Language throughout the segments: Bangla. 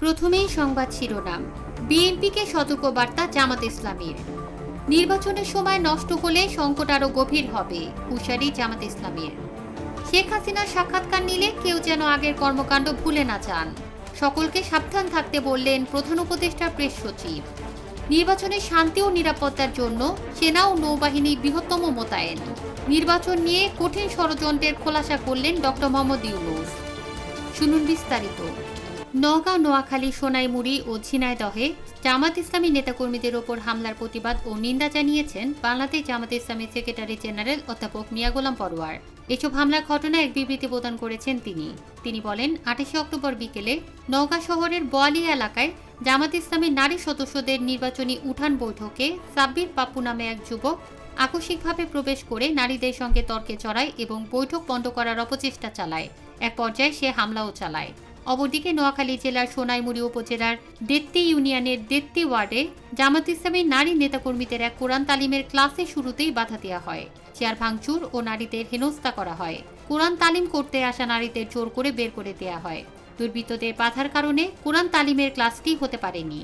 প্রথমেই সংবাদ শিরোনাম। বিএনপিকে সতর্কবার্তা জামাত ইসলামীর। নির্বাচনের সময় নষ্ট হলে সংকট আরও গভীর হবে হুশারি জামাত ইসলামীর। শেখ হাসিনার সাক্ষাৎকার নিলে কেউ যেন আগের কর্মকাণ্ড ভুলে না যান। সকলকে সাবধান থাকতে বললেন প্রধান উপদেষ্টা প্রেস সচিব। নির্বাচনে শান্তি ও নিরাপত্তার জন্য সেনা ও নৌবাহিনী বৃহত্তম মোতায়েন। নির্বাচন নিয়ে কঠিন ষড়যন্ত্রের খোলাসা করলেন ডক্টর মোহাম্মদ ইউনুস। শুনুন বিস্তারিত। নওগাঁ নোয়াখালী, সোনাইমুড়ি ও ঝিনাইদহে জামাত ইসলামী নেতাকর্মীদের ওপর হামলার প্রতিবাদ ও নিন্দা জানিয়েছেন বাংলাদেশ জামাত ইসলামী সেক্রেটারি জেনারেল অধ্যাপক মিয়া গোলাম পরোয়ার। এসব হামলার ঘটনায় এক বিবৃতি প্রদান করেছেন তিনি। তিনি বলেন, আঠাশে অক্টোবর বিকেলে নওগাঁ শহরের বোয়ালি এলাকায় জামাত ইসলামী নারী সদস্যদের নির্বাচনী উঠান বৈঠকে সাব্বির পাপ্পু নামে এক যুবক আকস্মিকভাবে প্রবেশ করে নারীদের সঙ্গে তর্কে চড়ায় এবং বৈঠক বন্ধ করার অপচেষ্টা চালায়। এক পর্যায়ে সে হামলাও চালায়। অপরদিকে নোয়াখালী জেলার সোনাইমুড়ি উপজেলার দেত্তি ইউনিয়নের দেত্তি ওয়ার্ডে জামাত ইসলামী নারী নেতাকর্মীদের এক কোরআন তালিমের ক্লাসে শুরুতেই বাধা দেওয়া হয়। চেয়ার ভাঙচুর ও নারীদের হেনস্থা করা হয়। কোরআন তালিম করতে আসা নারীদের জোর করে বের করে দেওয়া হয়। দুর্বৃত্তদের বাধার কারণে কোরআন তালিমের ক্লাসটি হতে পারেনি।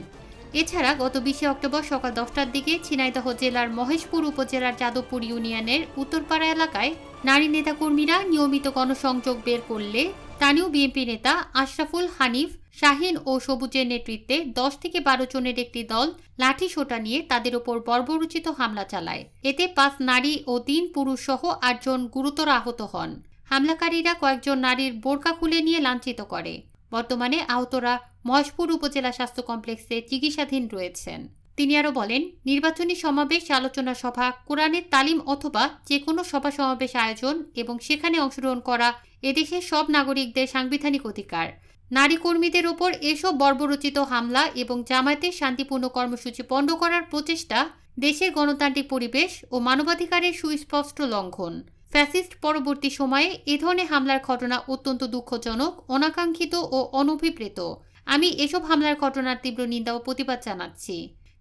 এছাড়া গত বিশে অক্টোবর সকাল দশটার দিকে ছিনাইদহ জেলার মহেশপুর উপজেলার যাদবপুর ইউনিয়নের উত্তরপাড়া এলাকায় নারী নেতাকর্মীরা নিয়মিত গণসংযোগ বের করলে স্থানীয় বিএনপি নেতা আশরাফুল হানিফ, শাহিন ও সবুজের নেতৃত্বে দশ থেকে বারো জনের একটি দল লাঠি সোটা নিয়ে তাদের ওপর বর্বরোচিত হামলা চালায়। এতে পাঁচ নারী ও তিন পুরুষ সহ আটজন গুরুতর আহত হন। হামলাকারীরা কয়েকজন নারীর বোরকা খুলে নিয়ে লাঞ্ছিত করে। বর্তমানে আহতরা মহেশপুর উপজেলা স্বাস্থ্য কমপ্লেক্সে চিকিৎসাধীন রয়েছেন। তিনি আরও বলেন, নির্বাচনী সমাবেশ, আলোচনা সভা, কোরআনের তালিম অথবা যে কোনো সভা সমাবেশ আয়োজন এবং সেখানে অংশগ্রহণ করা এদেশের সব নাগরিকদের সাংবিধানিক অধিকার। নারী কর্মীদের ওপর এসব বর্বরচিত হামলা এবং জামায়াতের শান্তিপূর্ণ কর্মসূচি পণ্ড করার প্রচেষ্টা দেশের গণতান্ত্রিক পরিবেশ ও মানবাধিকারের সুস্পষ্ট লঙ্ঘন। ফ্যাসিস্ট পরবর্তী সময়ে এ ধরনের হামলার ঘটনা অত্যন্ত দুঃখজনক, অনাকাঙ্ক্ষিত ও অনভিপ্রেত আমি এসব হামলার ঘটনার তীব্র নিন্দা ও প্রতিবাদ জানাচ্ছি।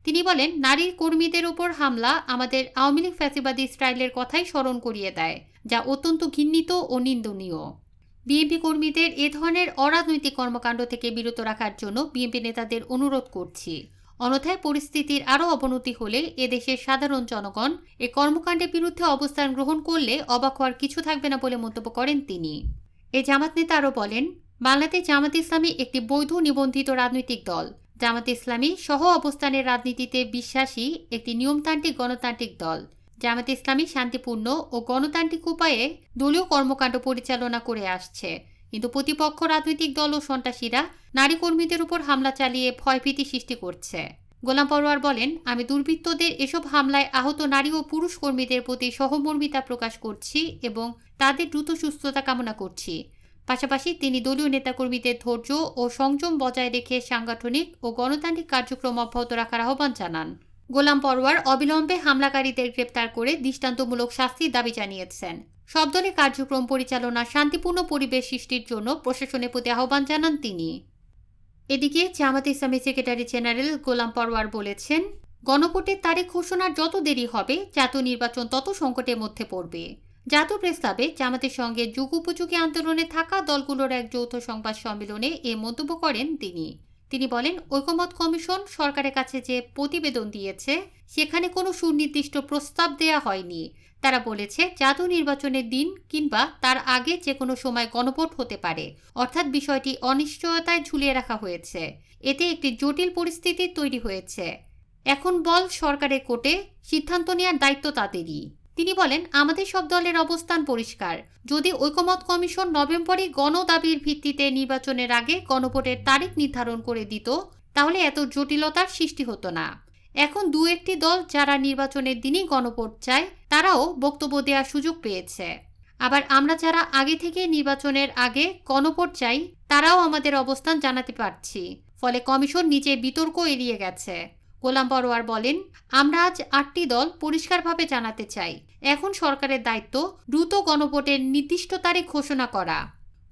তিনি বলেন, নারী কর্মীদের ওপর হামলা আমাদের আওয়ামী লীগ ফ্যাসিবাদী স্টাইলের কথাই স্মরণ করিয়ে দেয়, যা অত্যন্ত ঘিন্নিত ও নিন্দনীয়। বিএনপি কর্মীদের এ ধরনের অরাজনৈতিক কর্মকাণ্ড থেকে বিরত রাখার জন্য বিএনপি নেতাদের অনুরোধ করছি। অন্যথায় পরিস্থিতির আরও অবনতি হলে এদেশের সাধারণ জনগণ এ কর্মকাণ্ডের বিরুদ্ধে অবস্থান গ্রহণ করলে অবাক হওয়ার কিছু থাকবে না বলে মন্তব্য করেন তিনি। এ জামাত নেতা আরও বলেন, বাংলাদেশ জামাত ইসলামী একটি বৈধ নিবন্ধিত রাজনৈতিক দল। জামাত ইসলামী সহ অবস্থানের রাজনীতিতে বিশ্বাসী একটি নিয়মতান্ত্রিক গণতান্ত্রিক দল। জামাত ইসলামী শান্তিপূর্ণ ও গণতান্ত্রিক উপায়ে দলীয় কর্মকাণ্ড পরিচালনা করে আসছে। কিন্তু প্রতিপক্ষ রাজনৈতিক দল ও সন্ত্রাসীরা নারী কর্মীদের উপর হামলা চালিয়ে ভয়ভীতি সৃষ্টি করছে। গোলাম পরোয়ার বলেন, আমি দুর্বৃত্তদের এসব হামলায় আহত নারী ও পুরুষ কর্মীদের প্রতি সহমর্মিতা প্রকাশ করছি এবং তাদের দ্রুত সুস্থতা কামনা করছি। পাশাপাশি তিনি দলীয় নেতাকর্মীদের ধৈর্য ও সংযম বজায় রেখে সাংগঠনিক ও গণতান্ত্রিক কার্যক্রম অব্যাহত রাখার আহ্বান জানান। গোলাম পরোয়ার অবিলম্বে হামলাকারীদের গ্রেপ্তার করে দৃষ্টান্তমূলক শাস্তির দাবি জানিয়েছেন। সব দলের কার্যক্রম পরিচালনা শান্তিপূর্ণ পরিবেশ সৃষ্টির জন্য প্রশাসনের প্রতি আহ্বান জানান তিনি। এদিকে জামাত ইসলামী সেক্রেটারি জেনারেল গোলাম পরোয়ার বলেছেন, গণভোটের তারিখ ঘোষণার যত দেরি হবে, জাতীয় নির্বাচন তত সংকটের মধ্যে পড়বে। জাতীয় প্রস্তাবে জামাতের সঙ্গে যুগোপযোগী আন্দোলনে থাকা দলগুলোর এক যৌথ সংবাদ সম্মেলনে এ মন্তব্য করেন তিনি। তিনি বলেন, ঐকমত কমিশন সরকারের কাছে যে প্রতিবেদন দিয়েছে, সেখানে কোনো সুনির্দিষ্ট প্রস্তাব দেয়া হয়নি। তারা বলেছে, জাতীয় নির্বাচনের দিন কিংবা তার আগে যে কোনো সময় গণভোট হতে পারে। অর্থাৎ বিষয়টি অনিশ্চয়তায় ঝুলিয়ে রাখা হয়েছে। এতে একটি জটিল পরিস্থিতি তৈরি হয়েছে। এখন বল সরকারের কোর্টে সিদ্ধান্ত নেওয়ার দায়িত্ব তাদেরই। তিনি বলেন, আমাদের সব দলের অবস্থান পরিষ্কার। যদি ঐকমত কমিশন নভেম্বরে গণদাবির ভিত্তিতে নির্বাচনের আগে গণভোটের তারিখ নির্ধারণ করে দিত, তাহলে এত জটিলতার সৃষ্টি হতো না। এখন দু একটি দল যারা নির্বাচনের দিনই গণভোট চায়, তারাও বক্তব্য দেওয়ার সুযোগ পেয়েছে। আবার আমরা যারা আগে থেকে নির্বাচনের আগে গণভোট চাই, তারাও আমাদের অবস্থান জানাতে পারছি। ফলে কমিশন নিচে বিতর্ক এড়িয়ে গেছে। গোলাম পরোয়ার বলেন, আমরা আজ আটটি দল পরিষ্কারভাবে জানাতে চাই। এখন সরকারের দায়িত্ব দ্রুত গণভোটের নির্দিষ্ট তারিখ ঘোষণা করা।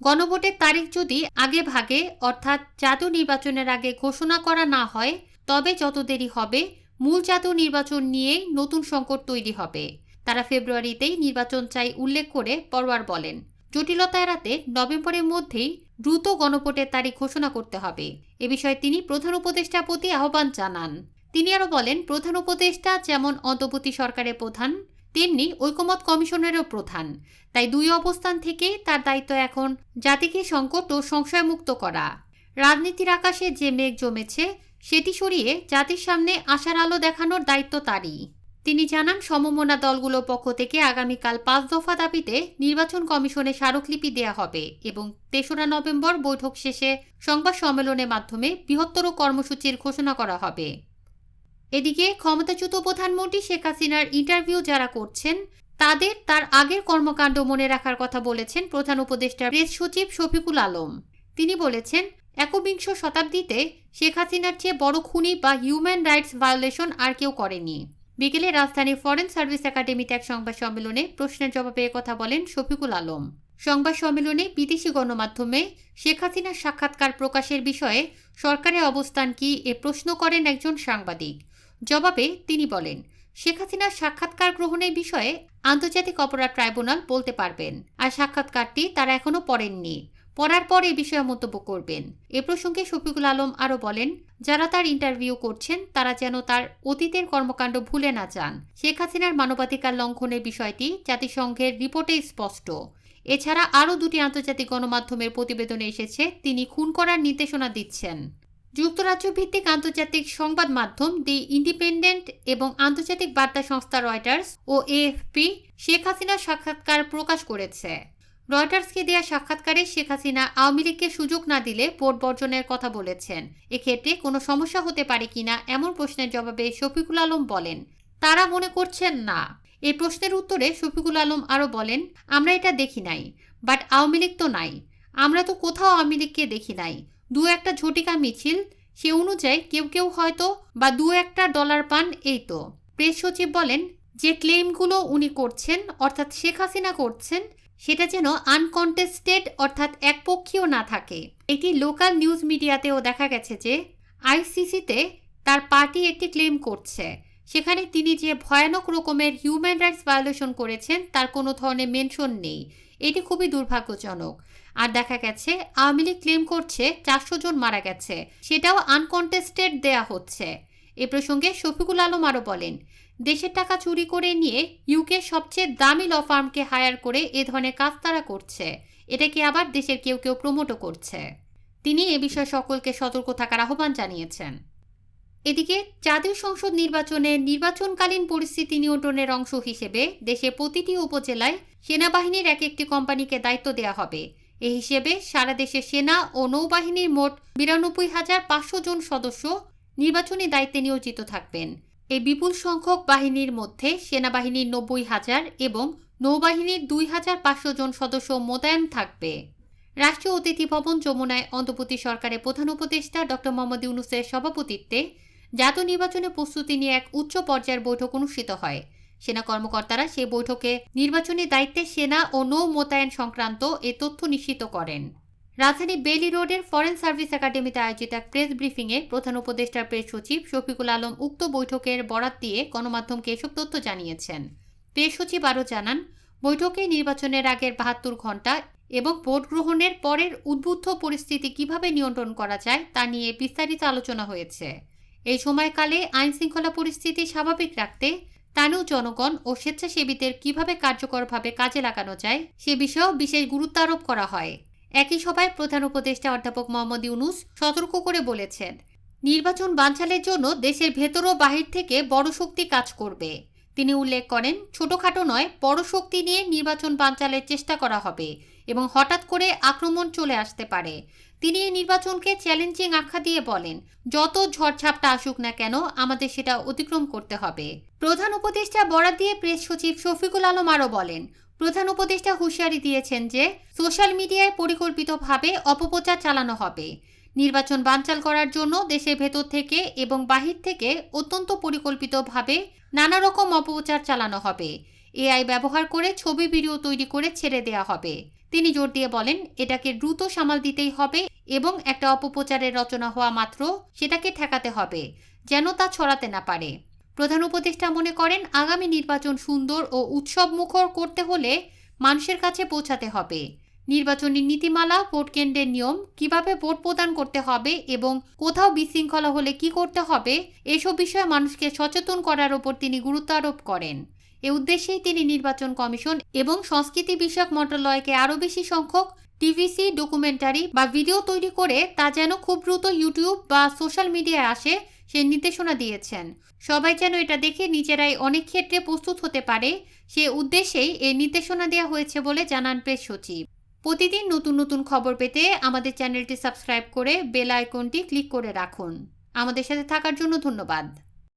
গণভোটের তারিখ যদি আগে ভাগে, অর্থাৎ জাতীয় নির্বাচনের আগে ঘোষণা করা না হয়, তবে যত দেরি হবে, মূল জাতীয় নির্বাচন নিয়েই নতুন সংকট তৈরি হবে। তারা ফেব্রুয়ারিতেই নির্বাচন চাই উল্লেখ করে পরোয়ার বলেন। জটিলতা এড়াতে নভেম্বরের মধ্যেই দ্রুত গণভোটের তারিখ ঘোষণা করতে হবে। এ বিষয়ে তিনি প্রধান উপদেষ্টার প্রতি আহ্বান জানান। তিনি আরও বলেন, প্রধান উপদেষ্টা যেমন অন্তর্বর্তী সরকারের প্রধান, তেমনি ঐকমত কমিশনেরও প্রধান। তাই দুই অবস্থান থেকেই তার দায়িত্ব এখন জাতিকে সংকট ও সংশয়মুক্ত করা। রাজনীতির আকাশে যে মেঘ জমেছে, সেটি সরিয়ে জাতির সামনে আশার আলো দেখানোর দায়িত্ব তারই। তিনি জানান, সমমনা দলগুলোর পক্ষ থেকে আগামীকাল পাঁচ দফা দাবিতে নির্বাচন কমিশনে স্মারকলিপি দেয়া হবে এবং তেসরা নভেম্বর বৈঠক শেষে সংবাদ সম্মেলনের মাধ্যমে বৃহত্তর কর্মসূচির ঘোষণা করা হবে। এদিকে ক্ষমতাচ্যুত প্রধানমন্ত্রী শেখ হাসিনার ইন্টারভিউ যারা করছেন, তাদের তার আগের কর্মকাণ্ড মনে রাখার কথা বলেছেন প্রধান উপদেষ্টা প্রেস সচিব শফিকুল আলম। তিনি বলেছেন, একবিংশ শতাব্দীতে শেখ হাসিনার চেয়ে বড় খুনি বা হিউম্যান রাইটস ভায়োলেশন আর কেউ করেনি। বিকেলে রাজধানীর ফরেন সার্ভিস একাডেমিতে এক সংবাদ সম্মেলনে প্রশ্নের জবাবে কথা বলেন শফিকুল আলম। সংবাদ সম্মেলনে বিদেশি গণমাধ্যমে শেখ হাসিনার সাক্ষাৎকার প্রকাশের বিষয়ে সরকারের অবস্থান কি এ প্রশ্ন করেন একজন সাংবাদিক। জবাবে তিনি বলেন, শেখ হাসিনার সাক্ষাৎকার গ্রহণের বিষয়ে আন্তর্জাতিক অপরাধ ট্রাইব্যুনাল বলতে পারবেন। আর সাক্ষাৎকারটি তারা এখনও পড়েননি। পড়ার পর এ বিষয়ে মন্তব্য করবেন। এ প্রসঙ্গে শফিকুল আলম আরও বলেন, যারা তার ইন্টারভিউ করছেন, তারা যেন তার অতীতের কর্মকাণ্ড ভুলে না চান শেখ হাসিনার মানবাধিকার লঙ্ঘনের বিষয়টি জাতিসংঘের রিপোর্টে স্পষ্ট। এছাড়া আরও দুটি আন্তর্জাতিক গণমাধ্যমের প্রতিবেদনে এসেছে, তিনি খুন করার নির্দেশনা দিচ্ছেন। যুক্তরাজ্য ভিত্তিক আন্তর্জাতিক সংবাদ মাধ্যম দি ইন্ডিপেন্ডেন্ট এবং আন্তর্জাতিক বার্তা সংস্থা রয়টার্স ও এএফপি শেখ হাসিনার সাক্ষাৎকার প্রকাশ করেছে। রয়টার্সকে দেওয়া সাক্ষাৎকারে শেখ হাসিনা আওয়ামী লীগকে সুযোগ না দিলে ভোট বর্জনের কথা বলেছেন। এক্ষেত্রে কোনো সমস্যা হতে পারে কিনা এমন প্রশ্নের জবাবে শফিকুল আলম বলেন, তারা মনে করছেন না। এই প্রশ্নের উত্তরে শফিকুল আলম আরও বলেন, আমরা এটা দেখি নাই, বাট আওয়ামী লীগ তো নাই। আমরা তো কোথাও আওয়ামী লীগকে দেখি নাই। দু একটা ঝটিকা মিছিল, সে অনুযায়ী কেউ কেউ হয়তো বা দু একটা ডলার পান এই তো। প্রেস সচিব বলেন, যে ক্লেমগুলো উনি করছেন, অর্থাৎ শেখ হাসিনা করছেন, সেটা যেন আনকন্টেস্টেড অর্থাৎ একপক্ষীয় না থাকে। এটি লোকাল নিউজ মিডিয়াতেও দেখা গেছে যে আইসিসিতে তার পার্টি একটি ক্লেম করছে। সেখানে তিনি যে ভয়ানক রকমের হিউম্যান রাইটস ভায়োলেশন করেছেন, তার কোনো ধরনের মেনশন নেই। এটি খুবই দুর্ভাগ্যজনক। আর দেখা গেছে, আওয়ামী লীগ ক্লেম করছে, চারশো জন মারা গেছে। সেটাও আনকন্টেস্টেড দেয়া হচ্ছে। এ প্রসঙ্গে শফিকুল আলম আরও বলেন, দেশের টাকা চুরি করে নিয়ে ইউকে সবচেয়ে দামি ল ফার্মকে হায়ার করে এ ধরনের কাজ তারা করছে। এটাকে আবার দেশের কেউ কেউ প্রমোটও করছে। তিনি এ বিষয়ে সকলকে সতর্ক থাকার আহ্বান জানিয়েছেন। এদিকে জাতীয় সংসদ নির্বাচনে নির্বাচনকালীন পরিস্থিতি নিয়ন্ত্রণের অংশ হিসেবে দেশে প্রতিটি উপজেলায় সেনাবাহিনীর এক একটি কোম্পানিকে দায়িত্ব দেওয়া হবে। এ হিসেবে সারা দেশে সেনা ও নৌবাহিনীর মোট বিরানব্বই হাজার পাঁচশো জন সদস্য নির্বাচনী দায়িত্বে নিয়োজিত থাকবেন। এই বিপুল সংখ্যক বাহিনীর মধ্যে সেনাবাহিনীর নব্বই হাজার এবং নৌবাহিনীর দুই হাজার পাঁচশো জন সদস্য মোতায়েন থাকবে। রাষ্ট্রীয় অতিথি ভবন যমুনায় অন্তর্বর্তী সরকারের প্রধান উপদেষ্টা ডক্টর মোহাম্মদ ইউনুসের সভাপতিত্বে জাতীয় নির্বাচনের প্রস্তুতি নিয়ে এক উচ্চ পর্যায়ের বৈঠক অনুষ্ঠিত হয়। সেনা কর্মকর্তারা সেই বৈঠকে নির্বাচনী দায়িত্বে সেনা ও নৌ মোতায়েন সংক্রান্ত এ তথ্য নিশ্চিত করেন। রাজধানী বেলি রোডের ফরেন সার্ভিস একাডেমিতে আয়োজিত এক প্রেস ব্রিফিংয়ে প্রধান উপদেষ্টার প্রেস সচিব শফিকুল আলম উক্ত বৈঠকের বরাত দিয়ে গণমাধ্যমকে এসব তথ্য জানিয়েছেন। প্রেস সচিব আরও জানান, বৈঠকে নির্বাচনের আগের বাহাত্তর ঘণ্টা এবং ভোট গ্রহণের পরের উদ্বুদ্ধ পরিস্থিতি কীভাবে নিয়ন্ত্রণ করা যায় তা নিয়ে বিস্তারিত আলোচনা হয়েছে। এই সময়কালে আইন শৃঙ্খলা পরিস্থিতি স্বাভাবিক রাখতে স্থানীয় জনগণ ও স্বেচ্ছাসেবীদের কীভাবে কার্যকরভাবে কাজে লাগানো যায় সে বিষয়েও বিশেষ গুরুত্ব আরোপ করা হয়। একই সভায় প্রধান উপদেষ্টা অধ্যাপক মোহাম্মদ ইউনুস সতর্ক করে বলেছেন, নির্বাচন বানচালের জন্য দেশের ভেতর ও বাহির থেকে বড় শক্তি কাজ করবে। তিনি উল্লেখ করেন, ছোটখাটো নয়, বড় শক্তি নিয়ে নির্বাচন বানচালের চেষ্টা করা হবে এবং হঠাৎ করে আক্রমণ চলে আসতে পারে। তিনি এই নির্বাচনকে চ্যালেঞ্জিং আখ্যা দিয়ে বলেন, যত ঝড়ঝাপটা আসুক না কেন, আমাদের সেটা অতিক্রম করতে হবে। প্রধান উপদেষ্টা বরাদ দিয়ে প্রেস সচিব শফিকুল আলম আরও বলেন, প্রধান উপদেষ্টা হুঁশিয়ারি দিয়েছেন যে, সোশ্যাল মিডিয়ায় পরিকল্পিতভাবে অপপ্রচার চালানো হবে। নির্বাচন বানচাল করার জন্য দেশের ভেতর থেকে এবং বাহির থেকে অত্যন্ত পরিকল্পিতভাবে নানা রকম অপপ্রচার চালানো হবে। এআই ব্যবহার করে ছবি, ভিডিও তৈরি করে ছেড়ে দেওয়া হবে। তিনি জোর দিয়ে বলেন, এটাকে দ্রুত সামাল দিতেই হবে এবং একটা অপপ্রচারের রচনা হওয়া মাত্র সেটাকে ঠেকাতে হবে, যেন তা ছড়াতে না পারে। প্রধান উপদেষ্টা মনে করেন, আগামী নির্বাচন সুন্দর ও উৎসব মুখর করতে হলে মানুষের কাছে পৌঁছাতে হবে। নির্বাচনী নীতিমালা, ভোট কেন্দ্রের নিয়ম, কীভাবে ভোট প্রদান করতে হবে এবং কোথাও বিশৃঙ্খলা হলে কি করতে হবে, এসব বিষয়ে মানুষকে সচেতন করার ওপর তিনি গুরুত্ব আরোপ করেন। এ উদ্দেশ্যেই তিনি নির্বাচন কমিশন এবং সংস্কৃতি বিষয়ক মন্ত্রণালয়কে আরও বেশি সংখ্যক টিভিসি, ডকুমেন্টারি বা ভিডিও তৈরি করে তা যেন খুব দ্রুত ইউটিউব বা সোশ্যাল মিডিয়ায় আসে, সে নির্দেশনা দিয়েছেন। সবাই যেন এটা দেখে নিজেরাই অনেক ক্ষেত্রে প্রস্তুত হতে পারে, সে উদ্দেশ্যেই এই নির্দেশনা দেওয়া হয়েছে বলে জানান প্রেস সচিব। প্রতিদিন নতুন নতুন খবর পেতে আমাদের চ্যানেলটি সাবস্ক্রাইব করে বেল আইকনটি ক্লিক করে রাখুন। আমাদের সাথে থাকার জন্য ধন্যবাদ।